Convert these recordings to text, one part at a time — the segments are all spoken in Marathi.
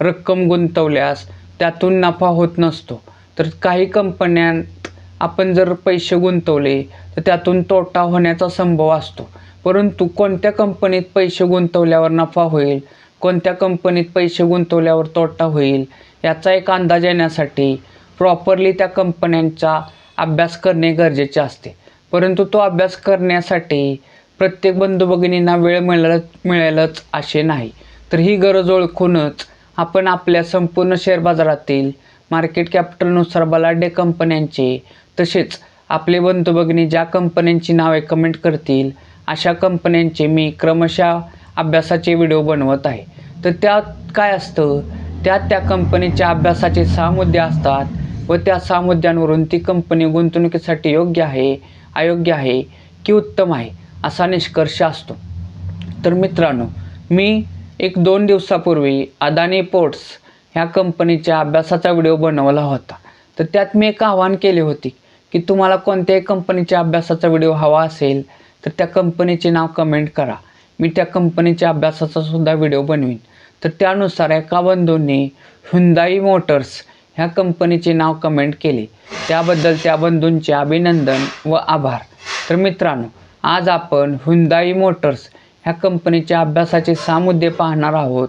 रक्कम गुंतवल्यास त्यातून नफा होत नसतो. तर काही कंपन्यात आपण जर पैसे गुंतवले तर त्यातून तोटा होण्याचा संभव असतो. परंतु कोणत्या कंपनीत पैसे गुंतवल्यावर नफा होईल कोणत्या कंपनीत पैसे गुंतवल्यावर तोटा होईल याचा एक अंदाज येण्यासाठी प्रॉपरली त्या कंपन्यांचा अभ्यास करणे गरजेचे असते. परंतु तो अभ्यास करण्यासाठी प्रत्येक बंधू भगिनींना वेळ मिळत मिळेलच असे नाही. तर ही गरज ओळखूनच आपण आपल्या संपूर्ण शेअर बाजारातील मार्केट कॅपिटलनुसार बलाढ्य कंपन्यांचे तसेच आपले बंधू भगिनी ज्या कंपन्यांची नावे कमेंट करतील अशा कंपन्यांचे मी क्रमशः अभ्यासाचे व्हिडिओ बनवत आहे. तर त्यात काय असतं? त्यात त्या कंपनीच्या अभ्यासाचे सहा मुद्दे असतात व त्या सहा मुद्द्यांवरून ती कंपनी गुंतवणुकीसाठी योग्य आहे अयोग्य आहे की उत्तम आहे असा निष्कर्ष असतो. तर मित्रांनो मी एक दोन दिवसापूर्वी अदानी पोर्ट्स ह्या कंपनीच्या अभ्यासाचा व्हिडिओ बनवला होता. तर त्यात मी एक आवाहन केले होते की तुम्हाला कोणत्याही कंपनीच्या अभ्यासाचा व्हिडिओ हवा असेल तर त्या कंपनीचे नाव कमेंट करा. मी त्या कंपनीच्या अभ्यासाचा सुद्धा व्हिडिओ बनवीन. तर त्यानुसार एका बंधूंनी हुंदाई मोटर्स ह्या कंपनीचे नाव कमेंट केले. त्याबद्दल त्या बंधूंचे अभिनंदन व आभार. तर मित्रांनो आज आपण हुंदाई मोटर्स ह्या कंपनीच्या अभ्यासाचे सहा मुद्दे पाहणार आहोत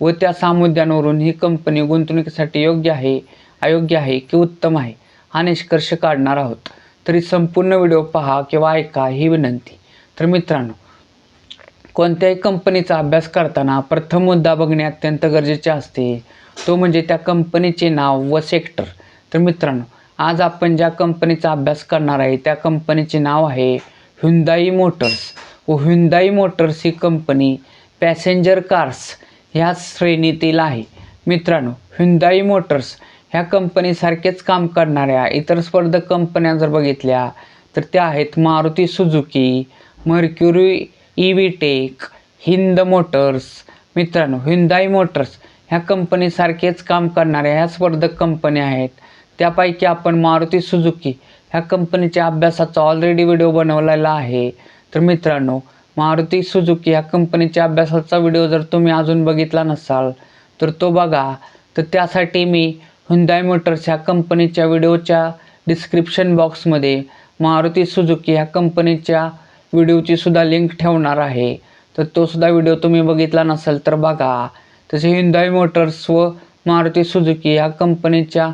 व त्या सहा मुद्द्यांवरून ही कंपनी गुंतवणुकीसाठी योग्य आहे अयोग्य आहे की उत्तम आहे हा निष्कर्ष काढणार आहोत. तरी संपूर्ण व्हिडिओ पहा किंवा ऐका ही विनंती. तर मित्रांनो कोणत्याही कंपनीचा अभ्यास करताना प्रथम मुद्दा बघणे अत्यंत गरजेचे असते. तो म्हणजे त्या कंपनीचे नाव व सेक्टर. तर मित्रांनो आज आपण ज्या कंपनीचा अभ्यास करणार आहे त्या कंपनीचे नाव आहे हुंदाई मोटर्स व हुंदाई मोटर्स ही कंपनी पॅसेंजर कार्स ह्या श्रेणीतील आहे. मित्रांनो हुंदाई मोटर्स ह्या कंपनीसारखेच काम करणाऱ्या इतर स्पर्धक कंपन्या जर बघितल्या तर त्या आहेत Maruti Suzuki Mercury E V tech Hind Motors. मित्रांनो हिंदाई मोटर्स ह्या कंपनीसारखेच काम करणाऱ्या ह्या स्पर्धक कंपन्या आहेत. त्यापैकी आपण मारुती सुझुकी ह्या कंपनीच्या अभ्यासाचा ऑलरेडी व्हिडिओ बनवलेला आहे. तर मित्रांनो मारुती सुजुकी ह्या कंपनीच्या अभ्यासाचा व्हिडिओ जर तुम्ही अजून बघितला नसाल तर तो बघा. तर त्यासाठी मी हुंदाई मोटर्स ह्या कंपनीच्या व्हिडिओच्या डिस्क्रिप्शन बॉक्समध्ये मारुती सुजुकी ह्या कंपनीच्या व्हिडिओची सुद्धा लिंक ठेवणार आहे. तर तो सुद्धा व्हिडिओ तुम्ही बघितला नसेल तर बघा. तसे हिंदाई मोटर्स व मारुती सुजुकी ह्या कंपनीच्या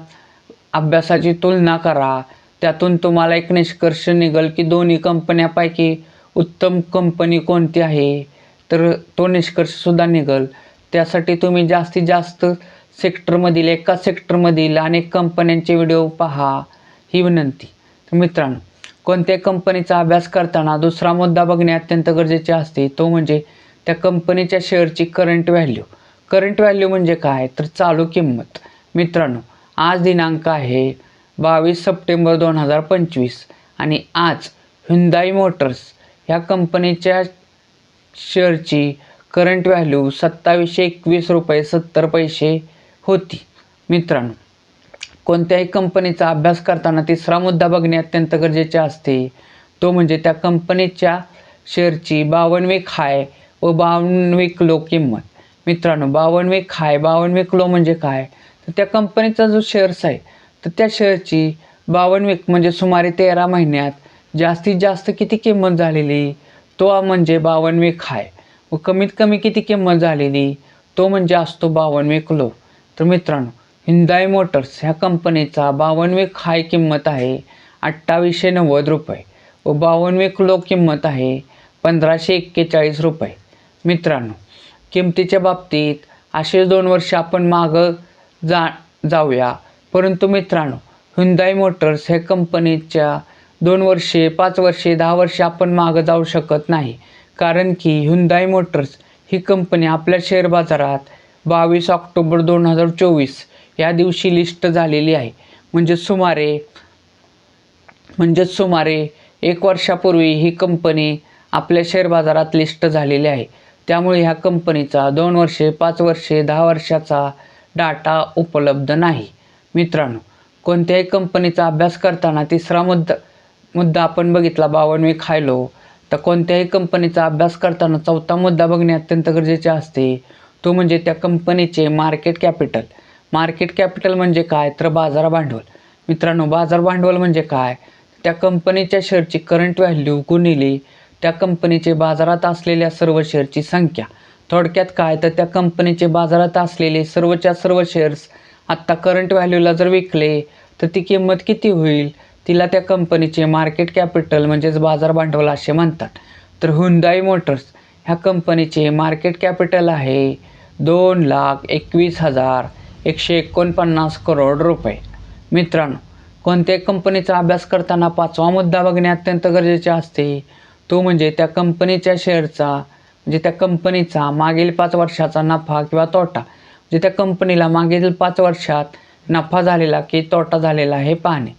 अभ्यासाची तुलना करा. त्यातून तुम्हाला एक निष्कर्ष निघेल की दोन्ही कंपन्यापैकी उत्तम कंपनी कोणती आहे? तर तो निष्कर्षसुद्धा निघल. त्यासाठी तुम्ही जास्तीत जास्त सेक्टरमधील एका सेक्टरमधील अनेक कंपन्यांचे व्हिडिओ पहा. ही विनंती. तर मित्रांनो कोणत्याही कंपनीचा अभ्यास करताना दुसरा मुद्दा बघणे अत्यंत गरजेचे असते तो म्हणजे त्या कंपनीच्या शेअरची करंट व्हॅल्यू करंट व्हॅल्यू म्हणजे काय? तर चालू किंमत. मित्रांनो आज दिनांक आहे बावीस सप्टेंबर दोन हजार पंचवीस आणि आज हुंदाई मोटर्स ह्या कंपनीच्या शेअरची करंट व्हॅल्यू सत्तावीसशे एकवीस रुपये सत्तर पैसे होती. मित्रांनो कोणत्याही कंपनीचा अभ्यास करताना तिसरा मुद्दा बघणे अत्यंत गरजेचे असते. तो म्हणजे त्या कंपनीच्या शेअरची बावनवीक हाय व बावनवीक लो किंमत. मित्रांनो बावनवीक हाय बावनवीक लो म्हणजे काय? तर त्या कंपनीचा जो शेअर्स आहे तर त्या शेअरची बावनवीक म्हणजे सुमारे तेरा महिन्यात जास्तीत जास्त किती किंमत झालेली? तो म्हणजे बावनवे हाय व कमीत कमी किती किंमत झालेली? तो म्हणजे असतो बावनवे क्लो. तर मित्रांनो हिंदाई मोटर्स ह्या कंपनीचा बावनवे हाय किंमत आहे अठ्ठावीसशे नव्वद रुपये व बावनवे क्लो किंमत आहे पंधराशे एक्केचाळीस रुपये. मित्रांनो किमतीच्या बाबतीत असे दोन वर्ष आपण मागं जा जाऊया. परंतु मित्रांनो हुंदाई मोटर्स ह्या कंपनीच्या दोन वर्षे पाच वर्षे दहा वर्षे आपण मागं जाऊ शकत नाही. कारण की हुंदाई मोटर्स ही कंपनी आपल्या शेअर बाजारात बावीस ऑक्टोबर दोन हजार चोवीस या दिवशी लिस्ट झालेली आहे. म्हणजे सुमारे म्हणजेच सुमारे एक वर्षापूर्वी ही कंपनी आपल्या शेअर बाजारात लिस्ट झालेली आहे. त्यामुळे ह्या कंपनीचा दोन वर्षे पाच वर्षे दहा वर्षाचा डाटा उपलब्ध नाही. मित्रांनो कोणत्याही कंपनीचा अभ्यास करताना तिसरा मुद्दा मुद्दा आपण बघितला बावनवे खायलो तर कोणत्याही कंपनीचा अभ्यास करताना चौथा मुद्दा बघणे अत्यंत गरजेचे असते. तो म्हणजे त्या कंपनीचे मार्केट कॅपिटल मार्केट कॅपिटल म्हणजे काय? तर बाजार भांडवल. मित्रांनो बाजार भांडवल म्हणजे काय? त्या कंपनीच्या शेअरची करंट व्हॅल्यू गुणिले त्या कंपनीचे बाजारात असलेल्या सर्व शेअरची संख्या. थोडक्यात काय? तर त्या कंपनीचे बाजारात असलेले सर्वच्या सर्व शेअर्स आत्ता करंट व्हॅल्यूला जर विकले तर ती किंमत किती होईल? तिला त्या कंपनीचे मार्केट कॅपिटल म्हणजेच बाजार भांडवल असे म्हणतात. तर हुंदाई मोटर्स ह्या कंपनीचे मार्केट कॅपिटल आहे दोन लाख एकवीस हजार एकशे एकोणपन्नास करोड रुपये. मित्रांनो कोणत्याही कंपनीचा अभ्यास करताना पाचवा मुद्दा बघणे अत्यंत गरजेचे असते. तो म्हणजे त्या कंपनीच्या शेअरचा म्हणजे त्या कंपनीचा मागील पाच वर्षाचा नफा किंवा तोटा. म्हणजे त्या कंपनीला मागील पाच वर्षात नफा झालेला की तोटा झालेला हे पाहणे.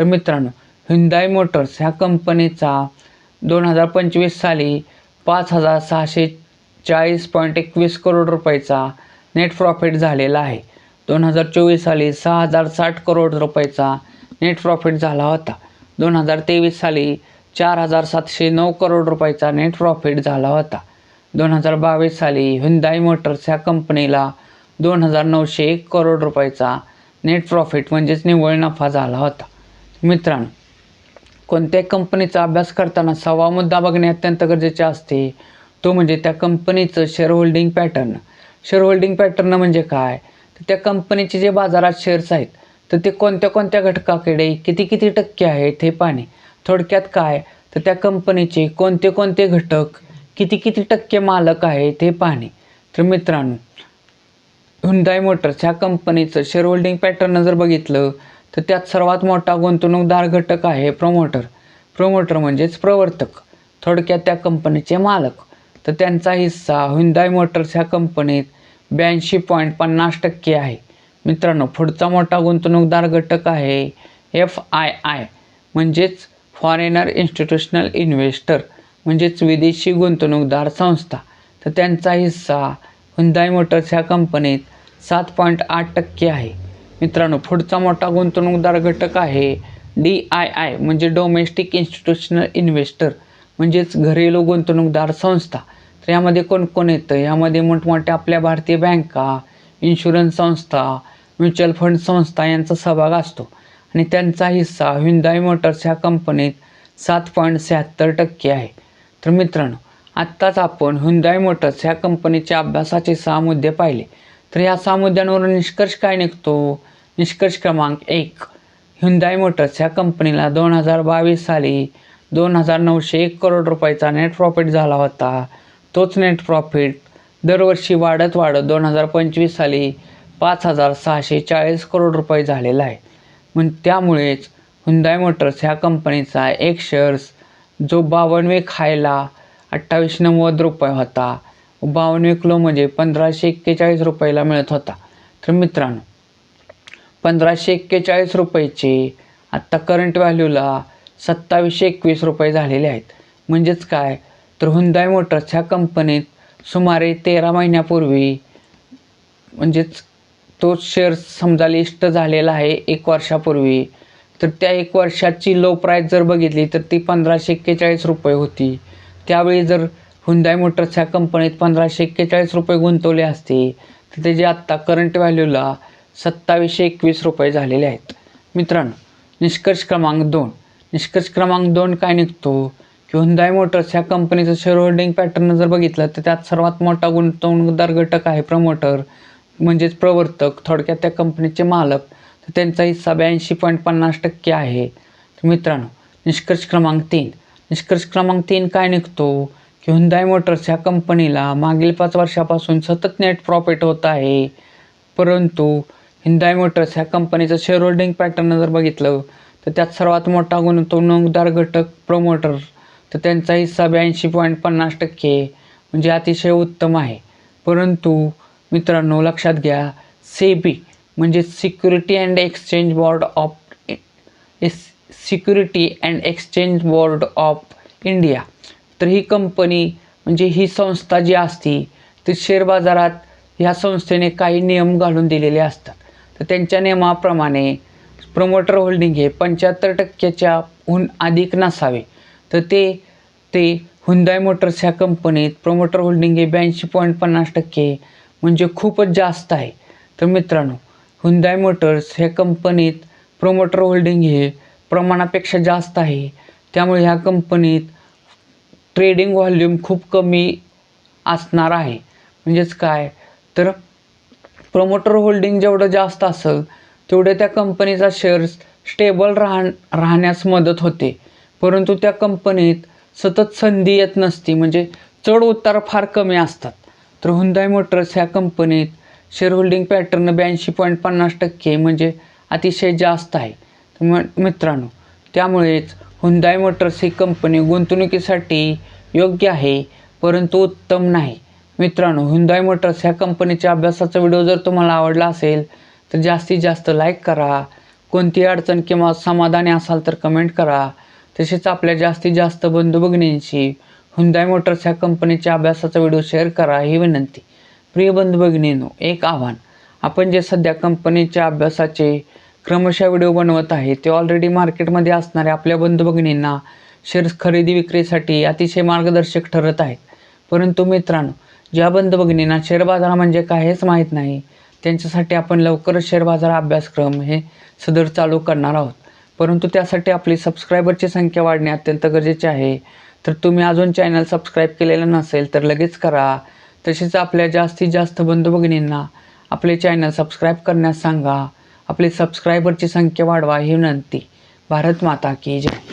तर मित्रांनो हुंदाई मोटर्स ह्या कंपनीचा दोन हजार पंचवीस साली पाच हजार सहाशे चाळीस पॉईंट एकवीस करोड रुपयाचा नेट प्रॉफिट झालेला आहे. दोन हजार चोवीस साली सहा हजार साठ करोड रुपयाचा नेट प्रॉफिट झाला होता. दोन हजार तेवीस साली चार हजार सातशे नऊ करोड रुपयाचा नेट प्रॉफिट झाला होता. दोन हजार बावीस साली हुंदाई मोटर्स ह्या कंपनीला दोन हजार नऊशे एक करोड रुपयाचा नेट प्रॉफिट म्हणजेच निव्वळ नफा झाला होता. मित्रांनो कोणत्याही कंपनीचा अभ्यास करताना सवा मुद्दा बघणे अत्यंत गरजेचे असते. तो म्हणजे त्या कंपनीचं share holding pattern share holding pattern म्हणजे काय? तर त्या कंपनीचे जे बाजारात शेअर्स आहेत तर ते कोणत्या कोणत्या घटकाकडे किती किती टक्के आहेत हे पाहणे. थोडक्यात काय? तर त्या कंपनीचे कोणते कोणते घटक किती किती टक्के मालक आहेत हे पाहणे. तर मित्रांनो हुंदाई मोटर्स ह्या कंपनीचं शेअर होल्डिंग पॅटर्न जर बघितलं तर त्यात सर्वात मोठा गुंतवणूकदार घटक आहे प्रमोटर प्रमोटर म्हणजेच प्रवर्तक. थोडक्यात त्या कंपनीचे मालक. तर त्यांचा हिस्सा हुंदाय मोटर्स ह्या कंपनीत ब्याऐंशी पॉईंट पन्नास टक्के आहे. मित्रांनो पुढचा मोठा गुंतवणूकदार घटक आहे एफ आय आय म्हणजेच फॉरेनर इन्स्टिट्यूशनल इन्व्हेस्टर म्हणजेच विदेशी गुंतवणूकदार संस्था. तर त्यांचा हिस्सा हुंदाई मोटर्स ह्या कंपनीत सात पॉईंट आठ टक्के आहे. मित्रांनो पुढचा मोठा गुंतवणूकदार घटक आहे डी आय आय म्हणजे डोमेस्टिक इन्स्टिट्यूशनल इन्व्हेस्टर म्हणजेच घरेलू गुंतवणूकदार संस्था. तर यामध्ये कोण कोण येतं? यामध्ये मोठमोठ्या आपल्या भारतीय बँका इन्शुरन्स संस्था म्युच्युअल फंड संस्था यांचा सहभाग असतो. आणि त्यांचा हिस्सा हिंदाई मोटर्स ह्या कंपनीत सात पॉईंट शहात्तर टक्के आहे. तर मित्रांनो आत्ताच आपण हुंदाई मोटर्स ह्या कंपनीच्या अभ्यासाचे सहा मुद्दे पाहिले. तर या सहा मुद्द्यांवरून निष्कर्ष काय निघतो? निष्कर्ष क्रमांक एक. हुंदाई मोटर्स ह्या कंपनीला दोन हजार बावीस साली दोन हजार नऊशे एक करोड रुपयाचा नेट प्रॉफिट झाला होता. तोच नेट प्रॉफिट दरवर्षी वाढत वाढत दोन हजार पंचवीस साली पाच हजार सहाशे चाळीस करोड रुपये झालेला आहे. मग त्यामुळेच हुंदाई मोटर्स ह्या कंपनीचा एक शेअर्स जो बावनवे खायला अठ्ठावीस नव्वद रुपये होता. बावनवे किलो म्हणजे पंधराशे एक्केचाळीस रुपयाला मिळत होता. तर मित्रांनो पंधराशे एक्केचाळीस रुपयाची. आत्ता करंट व्हॅल्यूला सत्तावीसशे एकवीस रुपये झालेले आहेत. म्हणजेच काय? तर हुंदाय मोटर्स ह्या कंपनीत सुमारे तेरा महिन्यापूर्वी म्हणजेच तो शेअर समजा लिस्ट झालेला आहे एक वर्षापूर्वी तर त्या एक वर्षाची लो प्राईस जर बघितली तर ती पंधराशे एक्केचाळीस रुपये होती. त्यावेळी जर हुंदाय मोटर्स ह्या कंपनीत पंधराशे एक्केचाळीस रुपये गुंतवले असते तर त्याची आत्ता करंट व्हॅल्यूला सत्तावीसशे एकवीस रुपये झालेले आहेत. मित्रांनो निष्कर्ष क्रमांक दोन. निष्कर्ष क्रमांक दोन काय निघतो? की हुंदाई मोटर्स ह्या कंपनीचं शेअर होल्डिंग पॅटर्न जर बघितलं तर त्यात सर्वात मोठा गुंतवणूकदार घटक आहे प्रमोटर म्हणजेच प्रवर्तक थोडक्यात त्या कंपनीचे मालक. तर त्यांचा हिस्सा ब्याऐंशी पॉईंट पन्नास टक्के आहे. तर मित्रांनो निष्कर्ष क्रमांक तीन. निष्कर्ष क्रमांक तीन काय निघतो? की हुंदाय मोटर्स ह्या कंपनीला मागील पाच वर्षापासून सतत नेट प्रॉफिट होत आहे. परंतु हिंदाय मोटर्स ह्या कंपनीचं शेअर होल्डिंग पॅटर्न जर बघितलं तर त्यात सर्वात मोठा गुंतवणूकदार घटक प्रमोटर तर त्यांचा हिस्सा ब्याऐंशी पॉईंट पन्नास टक्के म्हणजे अतिशय उत्तम आहे. परंतु मित्रांनो लक्षात घ्या सेबी म्हणजे security and exchange board of security and exchange board of India तर ही कंपनी म्हणजे ही संस्था जी असती ती शेअर बाजारात ह्या संस्थेने काही नियम घालून दिलेले असतात. तर त्यांच्या नियमाप्रमाणे प्रमोटर होल्डिंग हे पंच्याहत्तर टक्क्याच्या हून अधिक नसावे. तर ते ते हुंदाय मोटर्स ह्या कंपनीत प्रमोटर होल्डिंग हे ब्याऐंशी पॉईंट पन्नास टक्के म्हणजे खूपच जास्त आहे. तर मित्रांनो हुंदाय मोटर्स ह्या कंपनीत प्रमोटर होल्डिंग हे प्रमाणापेक्षा जास्त आहे. त्यामुळे ह्या कंपनीत ट्रेडिंग व्हॉल्यूम खूप कमी असणार आहे. म्हणजेच काय? तर प्रमोटर होल्डिंग जेवढं जास्त असेल तेवढं त्या कंपनीचा शेअर्स स्टेबल राह राहण्यास मदत होते. परंतु त्या कंपनीत सतत संधी येत नसती म्हणजे चढ उतार फार कमी असतात. तर हुंदाय मोटर्स ह्या कंपनीत शेअर होल्डिंग पॅटर्न ब्याऐंशी पॉईंट पन्नास टक्के म्हणजे अतिशय जास्त आहे. म मित्रांनो त्यामुळेच हुंदाय मोटर्स ही कंपनी गुंतवणुकीसाठी योग्य आहे परंतु उत्तम नाही. मित्रांनो हुंदाय मोटर्स ह्या कंपनीच्या अभ्यासाचा व्हिडिओ जर तुम्हाला आवडला असेल तर जास्तीत जास्त लाईक करा. कोणती अडचण किंवा समाधानी असाल तर कमेंट करा. तसेच आपल्या जास्तीत जास्त बंधू भगिनींशी हुंदाय मोटर्स ह्या कंपनीच्या अभ्यासाचा व्हिडिओ शेअर करा ही विनंती. प्रिय बंधू भगिनींनो एक आव्हान. आपण जे सध्या कंपनीच्या अभ्यासाचे क्रमशः व्हिडिओ बनवत आहे ते ऑलरेडी मार्केटमध्ये असणाऱ्या आपल्या बंधू भगिनींना शेअर्स खरेदी विक्रीसाठी अतिशय मार्गदर्शक ठरत आहेत. परंतु मित्रांनो ज्या बंद भगिनींना शेअर बाजार म्हणजे काय हेच माहीत नाही त्यांच्यासाठी आपण लवकरच शेअर बाजार अभ्यासक्रम हे सदर चालू करणार आहोत. परंतु त्यासाठी आपली सबस्क्रायबरची संख्या वाढणे अत्यंत गरजेचे आहे. तर तुम्ही अजून चॅनल सबस्क्राईब केलेलं नसेल तर लगेच करा. तसेच आपल्या जास्तीत जास्त बंधू भगिनींना आपले चॅनल सबस्क्राईब करण्यास सांगा. आपली सबस्क्रायबरची संख्या वाढवा ही विनंती. भारत माता की जय.